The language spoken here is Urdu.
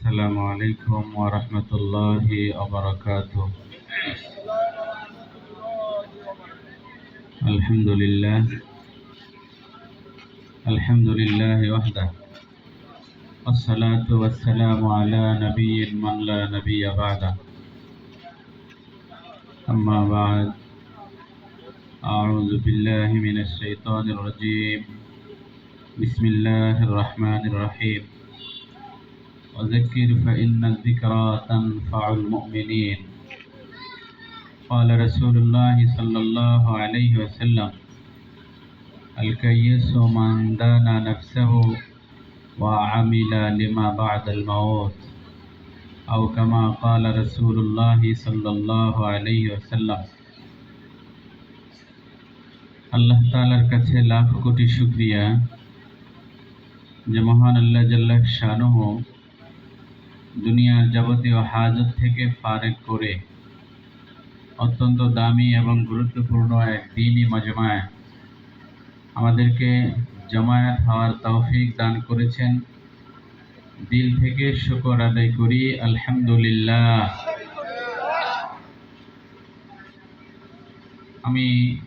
السلام عليكم ورحمة الله وبركاته. الحمد لله. الحمد لله وحده. والصلاة والسلام على نبي من لا نبي بعده. أما بعد أعوذ بالله من الشيطان الرجيم. بسم الله الرحمن الرحيم. وذكر فإن الذكرى تنفع المؤمنين قال رسول الله صلى الله عليه وسلم الكيس من دان نفسه وعمل لما بعد الموت أو كما قال رسول الله صلى الله عليه وسلم আল্লাহ তালার কাছে লাখ কোটি শুক্রিয়া যে মহান আল্লাহ জাল্লাহ শানুহ দুনিয়ার যাবতীয় হাজত থেকে ফারেক করে। অত্যন্ত দামি এবং গুরুত্বপূর্ণ এক দিনই মজমায় আমাদেরকে জমায়েত হওয়ার তৌফিক দান করেছেন। দিল থেকে শুকর আদায় করি, আলহামদুলিল্লাহ। আমি